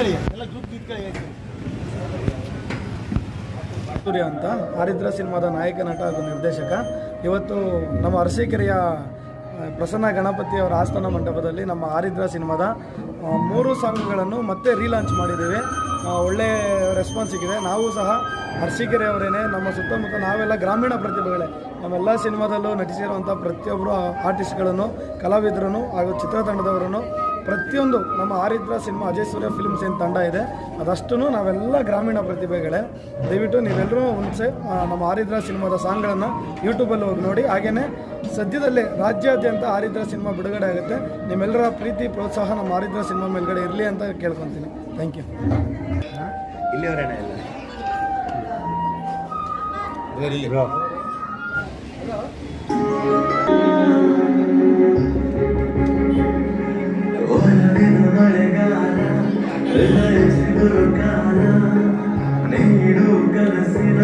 ಎಲ್ಲ ಗ್ರೂಪ್ ಸೂರ್ಯ ಅಂತ ಆರಿದ್ರ ಸಿನಿಮಾದ ನಾಯಕ, ನಟ ಹಾಗೂ ನಿರ್ದೇಶಕ. ಇವತ್ತು ನಮ್ಮ ಅರಸೀಕೆರೆಯ ಪ್ರಸನ್ನ ಗಣಪತಿ ಅವರ ಆಸ್ಥಾನ ಮಂಟಪದಲ್ಲಿ ನಮ್ಮ ಆರಿದ್ರ ಸಿನಿಮಾದ ಮೂರು ಸಾಂಗ್ಗಳನ್ನು ಮತ್ತೆ ರೀಲಾಂಚ್ ಮಾಡಿದ್ದೀವಿ. ಒಳ್ಳೆ ರೆಸ್ಪಾನ್ಸ್ ಸಿಕ್ಕಿದೆ. ನಾವು ಸಹ ಅರಸೀಕೆರೆಯವರೇನೆ ನಮ್ಮ ಸುತ್ತಮುತ್ತ ನಾವೆಲ್ಲ ಗ್ರಾಮೀಣ ಪ್ರತಿಭೆಗಳೇ. ನಮ್ಮೆಲ್ಲ ಸಿನಿಮಾದಲ್ಲೂ ನಟಿಸಿರುವಂಥ ಪ್ರತಿಯೊಬ್ಬರು ಆರ್ಟಿಸ್ಟ್ಗಳನ್ನು ಕಲಾವಿದರನ್ನು ಹಾಗೂ ಚಿತ್ರತಂಡದವರನ್ನು ಪ್ರತಿಯೊಂದು ನಮ್ಮ ಆರಿದ್ರ ಸಿನಿಮಾ ಅಜಯ್ ಸೂರ್ಯ ಫಿಲ್ಮ್ಸ್ ಏನು ತಂಡ ಇದೆ ಅದಷ್ಟು ನಾವೆಲ್ಲ ಗ್ರಾಮೀಣ ಪ್ರತಿಭೆಗಳೇ. ದಯವಿಟ್ಟು ನೀವೆಲ್ಲರೂ ಮುಂಚೆ ನಮ್ಮ ಆರಿದ್ರ ಸಿನಿಮಾದ ಸಾಂಗ್ಗಳನ್ನು ಯೂಟ್ಯೂಬಲ್ಲಿ ಹೋಗಿ ನೋಡಿ. ಹಾಗೆಯೇ ಸದ್ಯದಲ್ಲೇ ರಾಜ್ಯಾದ್ಯಂತ ಆರಿದ್ರ ಸಿನಿಮಾ ಬಿಡುಗಡೆ ಆಗುತ್ತೆ. ನಿಮ್ಮೆಲ್ಲರ ಪ್ರೀತಿ ಪ್ರೋತ್ಸಾಹ ನಮ್ಮ ಆರಿದ್ರ ಸಿನಿಮಾ ಮೇಲ್ಗಡೆ ಇರಲಿ ಅಂತ ಕೇಳ್ಕೊತೀನಿ. ಥ್ಯಾಂಕ್ ಯು ಇಲ್ಲಿಯವರೇನ ಇಲ್ಲ? ಚಿಗುರುಗಾಲ ನೀಡು ಕನಸಿನ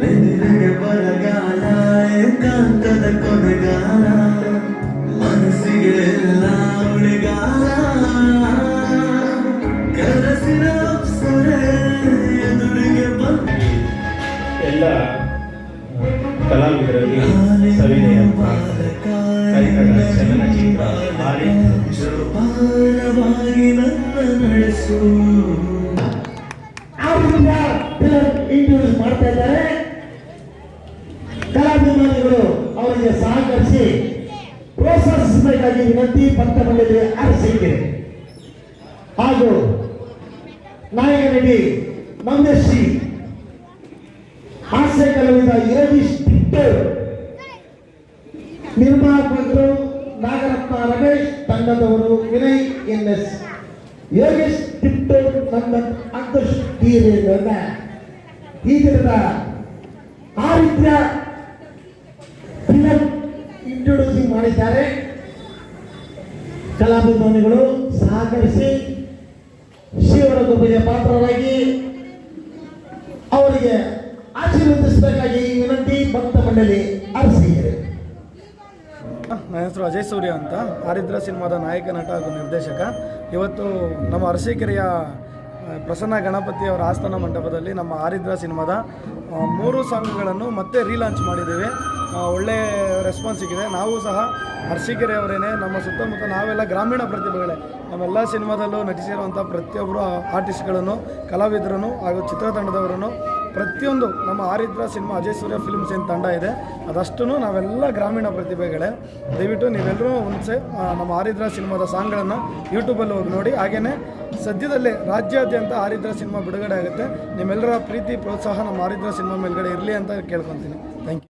ನೆನರಿಗೆ ಬರಗಾಲ ಏಕಾಂತದ ಕೊನೆಗಾಲ ಮನಸ್ಸಿಗೆ ಎಲ್ಲ ಉಳಿಗಾಲ. ಕನಸಿನ ಎದುರಿಗೆ ಬಂದು ಎಲ್ಲ ಕಲಾವಿದರಲ್ಲಿ ಸವಿನಯ ಚಲನಚಿತ್ರ ಹಾಡಿ ನಡೆಸು ಆದ್ರಿಂದ ಇಂಟ್ರೊಡ್ಯೂಸ್ ಮಾಡ್ತಾ ಇದ್ದಾರೆ. ಕಲಾಭಿಮಾನಿಗಳು ಅವರಿಗೆ ಸಹಕರಿಸಿ ಪ್ರೋತ್ಸಾಹಿಸಬೇಕಾಗಿ ವಿನಂತಿ ಪತ್ರ ಮಂಡಳಿ ಅರಸಿಕೆ ಹಾಗೂ ನಾಯಕ ನಟಿ ಮಂದಶ್ರೀ ಹಾಸ್ಯ ಕಲಾವಿದ ಯೋಗೀಶ್ ಟಿಟ್ಟರ್, ನಿರ್ಮಾಪಕರು ನಾಗರತ್ನ ರಮೇಶ್, ತಂಡದವರು ವಿನಯ್ ಎನ್ ಎಸ್. ಯೋಗೇಶ್ ತಿಟ್ಟು ನನ್ನ ಆದರ್ಶ್ ನನ್ನ ಈ ದಿನದ ರೀತಿಯ ಫಿಲಂ ಇಂಟ್ರೊಡ್ಯೂಸಿಂಗ್ ಮಾಡಿದ್ದಾರೆ. ಕಲಾಭಿಮಾನಿಗಳು ಸಹಕರಿಸಿ ಶಿವನ ಕೃಪೆಗೆ ಪಾತ್ರರಾಗಿ ಅವರಿಗೆ ಆಶೀರ್ವದಿಸಬೇಕಾಗಿ ವಿನಂತಿ ಭಕ್ತ ಮಂಡಳಿ ಅರಸಿದ್ದಾರೆ ನನ್ನ ಹೆಸರು ಅಜಯ್ ಸೂರ್ಯ ಅಂತ, ಆರಿದ್ರ ಸಿನಿಮಾದ ನಾಯಕ, ನಟ ಹಾಗೂ ನಿರ್ದೇಶಕ. ಇವತ್ತು ನಮ್ಮ ಅರಸೀಕೆರೆಯ ಪ್ರಸನ್ನ ಗಣಪತಿ ಅವರ ಆಸ್ಥಾನ ಮಂಟಪದಲ್ಲಿ ನಮ್ಮ ಆರಿದ್ರ ಸಿನಿಮಾದ ಮೂರು ಸಾಂಗ್ಗಳನ್ನು ಮತ್ತೆ ರೀಲಾಂಚ್ ಮಾಡಿದ್ದೇವೆ. ಒಳ್ಳೆ ರೆಸ್ಪಾನ್ಸ್ ಸಿಕ್ಕಿದೆ. ನಾವು ಸಹ ಅರಸೀಕೆರೆಯವರೇನೆ ನಮ್ಮ ಸುತ್ತಮುತ್ತ ನಾವೆಲ್ಲ ಗ್ರಾಮೀಣ ಪ್ರತಿಭೆಗಳೇ. ನಮ್ಮೆಲ್ಲ ಸಿನಿಮಾದಲ್ಲೂ ನಟಿಸಿರುವಂಥ ಪ್ರತಿಯೊಬ್ಬರು ಆರ್ಟಿಸ್ಟ್ಗಳನ್ನು ಕಲಾವಿದರನ್ನು ಹಾಗೂ ಚಿತ್ರತಂಡದವರನ್ನು ಪ್ರತಿಯೊಂದು ನಮ್ಮ ಆರಿದ್ರ ಸಿನಿಮಾ ಅಜಯ್ ಸೂರ್ಯ ಫಿಲ್ಮ್ಸ್ ಏನು ತಂಡ ಇದೆ ಅದಷ್ಟು ನಾವೆಲ್ಲ ಗ್ರಾಮೀಣ ಪ್ರತಿಭೆಗಳೇ. ದಯವಿಟ್ಟು ನೀವೆಲ್ಲರೂ ಮುಂಚೆ ನಮ್ಮ ಆರಿದ್ರ ಸಿನಿಮಾದ ಸಾಂಗ್ಗಳನ್ನು ಯೂಟ್ಯೂಬಲ್ಲಿ ಹೋಗಿ ನೋಡಿ. ಹಾಗೆಯೇ ಸದ್ಯದಲ್ಲೇ ರಾಜ್ಯಾದ್ಯಂತ ಆರಿದ್ರ ಸಿನಿಮಾ ಬಿಡುಗಡೆ ಆಗುತ್ತೆ. ನಿಮ್ಮೆಲ್ಲರ ಪ್ರೀತಿ, ಪ್ರೋತ್ಸಾಹ ನಮ್ಮ ಆರಿದ್ರ ಸಿನಿಮಾ ಮೇಲ್ಗಡೆ ಇರಲಿ ಅಂತ ಕೇಳ್ಕೊತೀನಿ. Thank you